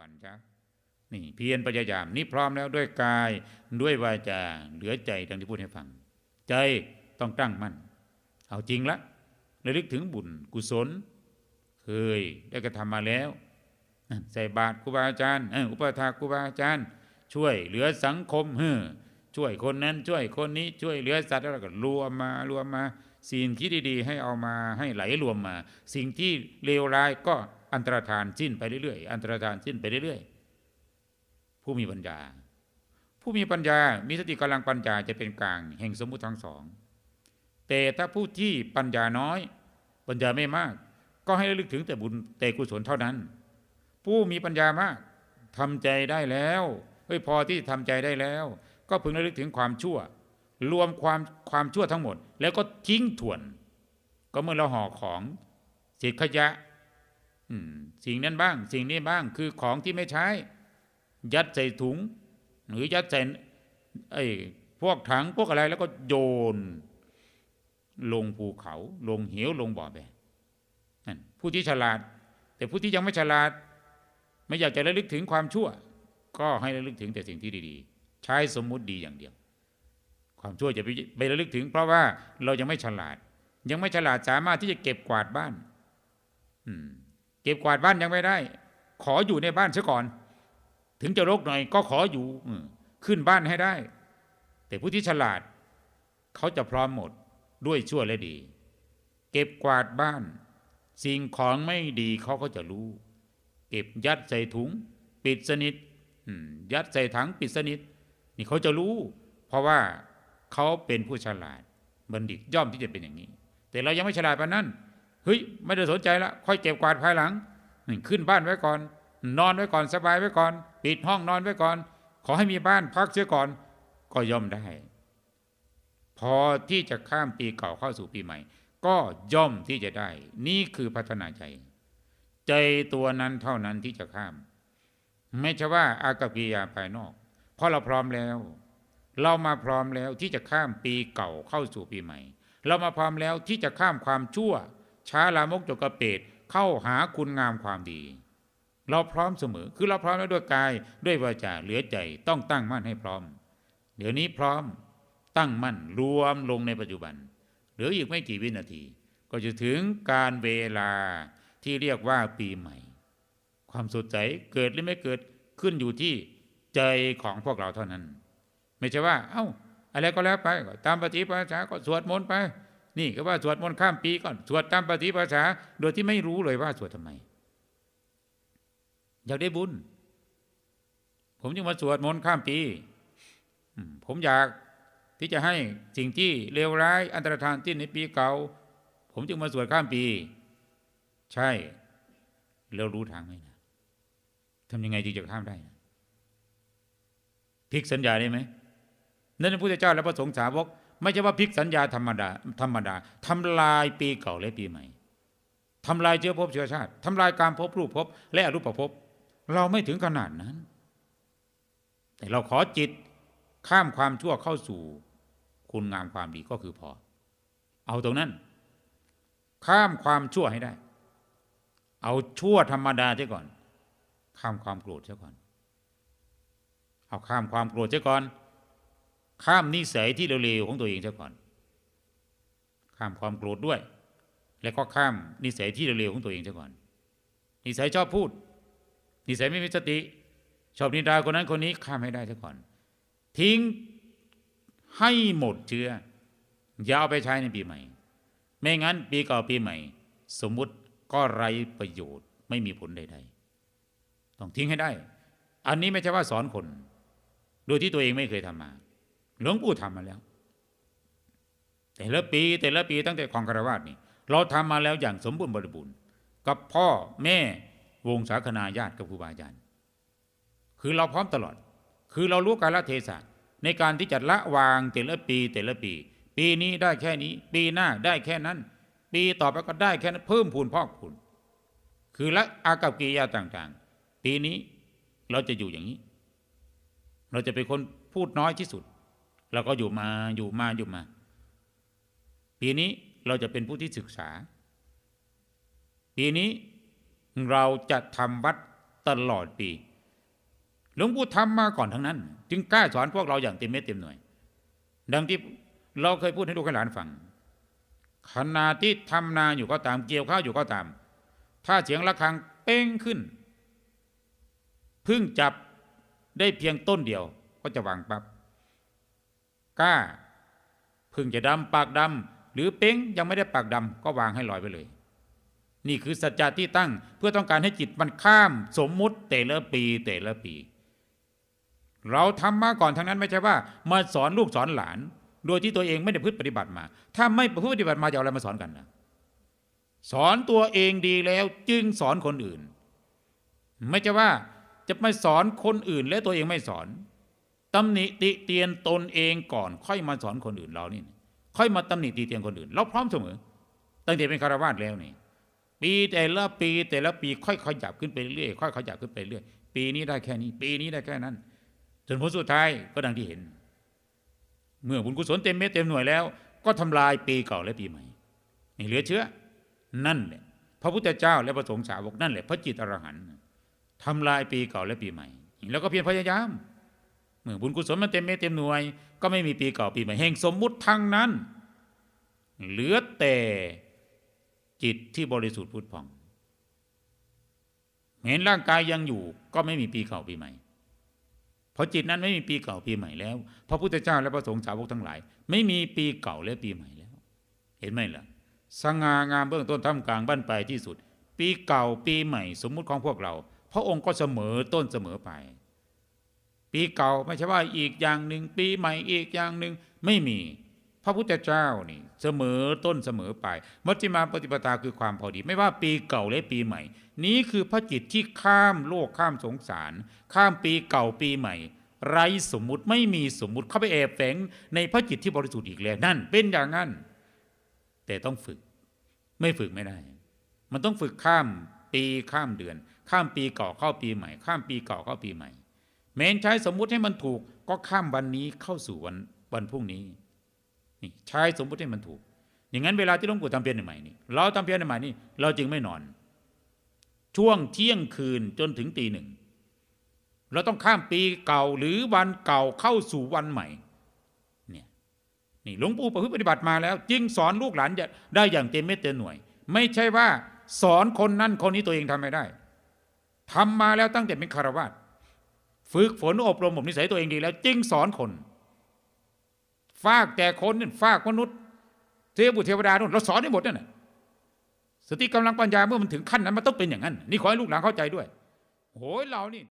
บันจ้ะนี่เพียรพยายามนี่พร้อมแล้วด้วยกายด้วยวาจาเหลือใจดังที่พูดให้ฟัง ใจต้องตั้งมั่นเอาจริงละระลึกถึงบุญกุศล เคยได้กระทำมาแล้ว ใส่บาตรครูบาอาจารย์อุปถาครูบาอาจารย์ ช่วยเหลือสังคมเฮ้อช่วยคนนั้นช่วยคนนี้ช่วยเหลือสัตว์แล้วก็รวมมารวมมา สิ่งที่ดีๆ ให้เอามาให้ไหลรวมมา สิ่งที่เลวร้ายก็ อันตรธานสิ้นไปเรื่อยๆ อันตรธานสิ้นไปเรื่อยๆ ผู้มีปัญญา ผู้มีปัญญา มีสติกำลังปัญญาจะเป็นกลาง แห่งสมมุติทั้งสอง แต่ถ้าผู้ที่ปัญญาน้อย ปัญญาไม่มาก ก็ให้ระลึกถึงแต่บุญแต่กุศลเท่านั้น ผู้มีปัญญามากทำใจได้แล้วเฮ้ยพอที่จะทำใจได้แล้ว ก็พึงระลึกถึงความชั่ว รวมความความชั่วทั้งหมด แล้วก็ทิ้งถ่วน ก็เมื่อเราห่อของเศษขยะ สิ่งนั้นบ้าง สิ่งนี้บ้างคือของที่ไม่ใช้ ยัดใส่ถุง หรือยัดใส่ไอ้พวกถังพวกอะไรแล้วก็โยน ลงภูเขา ลงเหวลงบ่อแบนั่นผู้ที่ฉลาด แต่ผู้ที่ยังไม่ฉลาด ไม่อยากจะระลึกถึงความชั่ว ก็ให้ระลึกถึงแต่สิ่งที่ดีๆ ใช้สมมุติดีอย่างเดียว ความชั่วจะไปไประลึกถึง เพราะว่าเรายังไม่ฉลาด ยังไม่ฉลาดสามารถที่จะเก็บกวาดบ้าน อืม เก็บกวาดบ้านยังไม่ได้ ขออยู่ในบ้านซะก่อน ถึงจะรกหน่อยก็ขออยู่ขึ้นบ้านให้ได้ แต่ผู้ที่ฉลาด เขาจะพร้อมหมดด้วยชั่วและดี เก็บกวาดบ้าน สิ่งของไม่ดีเขาก็จะรู้ เก็บยัดใส่ถุง ปิดสนิทยัดใส่ถังปิดสนิท นี่เขาจะรู้ เพราะว่าเขาเป็นผู้ฉลาดบัณฑิตย่อมที่จะเป็นอย่างนี้ แต่เรายังไม่ฉลาดปานนั้น ฮ้ยไม่ได้สนใจละค่อยเก็บกวาดภายหลังขึ้นบ้านไว้ก่อน นอนไว้ก่อนสบายไว้ก่อน ปิดห้องนอนไว้ก่อน ขอให้มีบ้านพักเสียก่อน ก็ย่อมได้ พอที่จะข้ามปีเก่าเข้าสู่ปีใหม่ ก็ย่อมที่จะได้ นี่คือพัฒนาใจ ใจตัวนั้นเท่านั้นที่จะข้าม ไม่ใช่ว่าอากับกิยาภายนอก เพราะเราพร้อมแล้ว เรามาพร้อมแล้วที่จะข้ามปีเก่าเข้าสู่ปีใหม่ เรามาพร้อมแล้วที่จะข้ามความชั่ว ช้าลามกจกกระเปดเข้าหาคุณงามความดี เราพร้อมเสมอ คือเราพร้อมแล้วด้วยกายด้วยวาจาเหลือใจต้องตั้งมั่นให้พร้อม เดี๋ยวนี้พร้อมตั้งมั่นรวมลงในปัจจุบันเหลืออีกไม่กี่วินาที ก็จะถึงการเวลาที่เรียกว่าปีใหม่ ความสดใสเกิดหรือไม่เกิดขึ้นอยู่ที่ใจของพวกเราเท่านั้น ไม่ใช่ว่า เอ้า อะไรก็แล้วไปตามปฏิปทาก็สวดมนต์ไป นี่ก็ว่าสวดมนต์ข้ามปีก่อนสวดตามปฏิปทาโดยที่ไม่รู้เลยว่าสวดทำไม อยากได้บุญ ผมจึงมาสวดมนต์ข้ามปี ผมอยากที่จะให้สิ่งที่เลวร้ายอันตรธานที่ในปีเก่า ผมจึงมาสวดข้ามปี ใช่แล้วรู้ทางไหมนะทำยังไงจึงจะข้ามได้นะพลิกสัญญาได้ไหมนั่นพระพุทธเจ้าและพระสงฆ์สาวก ไม่ใช่ว่าพลิกสัญญาธรรมดาธรรมดาทำลายปีเก่าและปีใหม่ทำลายเชื้อภพเชื้อชาติทำลายการภพรูปภพและอรูปภพเราไม่ถึงขนาดนั้น แต่เราขอจิตข้ามความชั่วเข้าสู่คุณงามความดีก็คือพอ เอาตรงนั้น ข้ามความชั่วให้ได้ เอาชั่วธรรมดาเสียก่อน ข้ามความโกรธเสียก่อน เอาข้ามความโกรธเสียก่อน ข้ามนิสัยที่เร็วๆของตัวเองเสียก่อน ข้ามความโกรธด้วย แล้วก็ข้ามนิสัยที่เร็วๆของตัวเองเสียก่อน นิสัยชอบพูด นิสัยไม่มีสติ ชอบนินทาคนนั้นคนนี้ข้ามให้ได้เสียก่อน ทิ้งให้หมดเชื้ออย่าเอาไปใช้ในปีใหม่ ไม่งั้นปีเก่าปีใหม่ สมมุติก็ไร้ประโยชน์ไม่มีผลใดๆ ต้องทิ้งให้ได้ อันนี้ไม่ใช่ว่าสอนคน โดยที่ตัวเองไม่เคยทำมา หลวงปู่ทำมาแล้ว แต่ละปีแต่ละปีตั้งแต่ของคารวาสนี่ เราทำมาแล้วอย่างสมบูรณ์บริบูรณ์ กับพ่อแม่วงศาคณาญาติกับครูบาอาจารย์คือเราพร้อมตลอด คือเรารู้กาลเทศะในการที่จะละวางแต่ละปีแต่ละปี ปีนี้ได้แค่นี้ ปีหน้าได้แค่นั้น ปีต่อไปก็ได้แค่นั้นเพิ่มพูนพอกพูนคือละอากับกิริยาต่างๆ ปีนี้เราจะอยู่อย่างนี้ เราจะเป็นคนพูดน้อยที่สุด เราก็อยู่มาอยู่มาอยู่มา ปีนี้เราจะเป็นผู้ที่ศึกษา ปีนี้เราจะทำวัดตลอดปี หลวงปู่ทำมาก่อนทั้งนั้น จึงกล้าสอนพวกเราอย่างเต็มเม็ดเต็มหน่วย ดังที่เราเคยพูดให้ลูกให้หลานฟังขณะที่ทำนาอยู่ก็ตามเกี่ยวข้าวอยู่ก็ตาม ถ้าเสียงะระฆังเป้งขึ้นพึ่งจับได้เพียงต้นเดียวก็จะวางปับ๊บ กล้าพึ่งจะดำปากดำหรือเป้งยังไม่ได้ปากดำก็วางให้ลอยไปเลย นี่คือสัจจะที่ตั้งเพื่อต้องการให้จิตมันข้ามสมมุติแต่ละปีแต่ละปี เราทำมาก่อนทั้งนั้นไม่ใช่ว่า มาสอนลูกสอนหลาน โดยที่ตัวเองไม่ได้พึ่งปฏิบัติมา ถ้าไม่พึ่งปฏิบัติมาจะเอาอะไรมาสอนกันนะสอนตัวเองดีแล้วจึงสอนคนอื่น ไม่ใช่ว่าจะไม่สอนคนอื่นและตัวเองไม่สอน ตำหนิติเตียนตนเองก่อน ค่อยมาสอนคนอื่นเรานี่ ค่อยมาตำหนิติเตียนคนอื่น เราพร้อมเสมอ ตั้งแต่เป็นคารวาสแล้วนี่ ปีแต่ละปีแต่ละปีค่อยขยับขึ้นไปเรื่อยค่อยขยับขึ้นไปเรื่อยปีนี้ได้แค่นี้ ปีนี้ได้แค่นั้นจนผลสุดท้ายก็ดังที่เห็น เมื่อบุญกุศลเต็มเม็ดเต็มหน่วยแล้ว ก็ทำลายปีเก่าและปีใหม่ไม่เหลือเชื้อ นั่นแหละพระพุทธเจ้าและพระสงฆ์สาวกนั่นแหละพระจิตอรหันต์ทำลายปีเก่าและปีใหม่ แล้วก็เพียรพยายาม เมื่อบุญกุศลมันเต็มเม็ดเต็มหน่วย ก็ไม่มีปีเก่าปีใหม่แห่งสมมุติทั้งนั้น เหลือแต่จิตที่บริสุทธิ์พุทธพองเห็นร่างกายยังอยู่ก็ไม่มีปีเก่าปีใหม่ เพราะจิตนั้นไม่มีปีเก่าปีใหม่แล้ว พระพุทธเจ้าและพระสงฆ์สาวกทั้งหลาย ไม่มีปีเก่าและปีใหม่แล้ว เห็นไหมล่ะสง่างามเบื้องต้นท่ามกลางบ้านปลายที่สุด ปีเก่าปีใหม่ สมมุติของพวกเรา พระองค์ก็เสมอต้นเสมอไป ปีเก่าไม่ใช่ว่าอีกอย่างหนึ่งปีใหม่อีกอย่างหนึ่งไม่มี พระพุทธเจ้านี่เสมอต้นเสมอไปมัชฌิมาปฏิปทาคือความพอดี ไม่ว่าปีเก่าและปีใหม่ นี้คือพระจิตที่ข้ามโลกข้ามสงสาร ข้ามปีเก่าปีใหม่ ไร้สมมุติไม่มีสมมุติเข้าไปแอบแฝงในพระจิตที่บริสุทธิ์อีกแล้วนั่น เป็นอย่างนั้น แต่ต้องฝึก ไม่ฝึกไม่ได้ มันต้องฝึกข้ามปีข้ามเดือน ข้ามปีเก่าเข้าปีใหม่ ข้ามปีเก่าเข้าปีใหม่ แม้นใช้สมมุติให้มันถูก ก็ข้ามวันนี้เข้าสู่วันวันพรุ่งนี้นี่ใช้สมมุติให้มันถูก อย่างนั้นเวลาที่หลวงปู่ทำเพียรใหม่นี่เราทำเพียรใหม่นี่เราจึงไม่นอน ช่วงเที่ยงคืนจนถึงตีหนึ่งเราต้องข้ามปีเก่าหรือวันเก่าเข้าสู่วันใหม่เนี่ยนี่หลวงปู่ประพฤติปฏิบัติมาแล้ว จึงสอนลูกหลานได้อย่างเต็มเม็ดเต็มหน่วย ไม่ใช่ว่าสอนคนนั้นคนนี้ตัวเองทำไม่ได้ทำมาแล้วตั้งแต่เป็นคารวาส ฝึกฝนอบรมบ่มนิสัยตัวเองดีแล้ว จึงสอนคนฝากแต่คนนี่ฝากมนุษย์ เทพบุตรเทวดานู่นเราสอนได้หมดนั่นแหะสติกำลังปัญญาเมื่อมันถึงขั้นนั้นมันต้องเป็นอย่างนั้น นี่ขอให้ลูกหลานเข้าใจด้วยโอ้ยเรานี่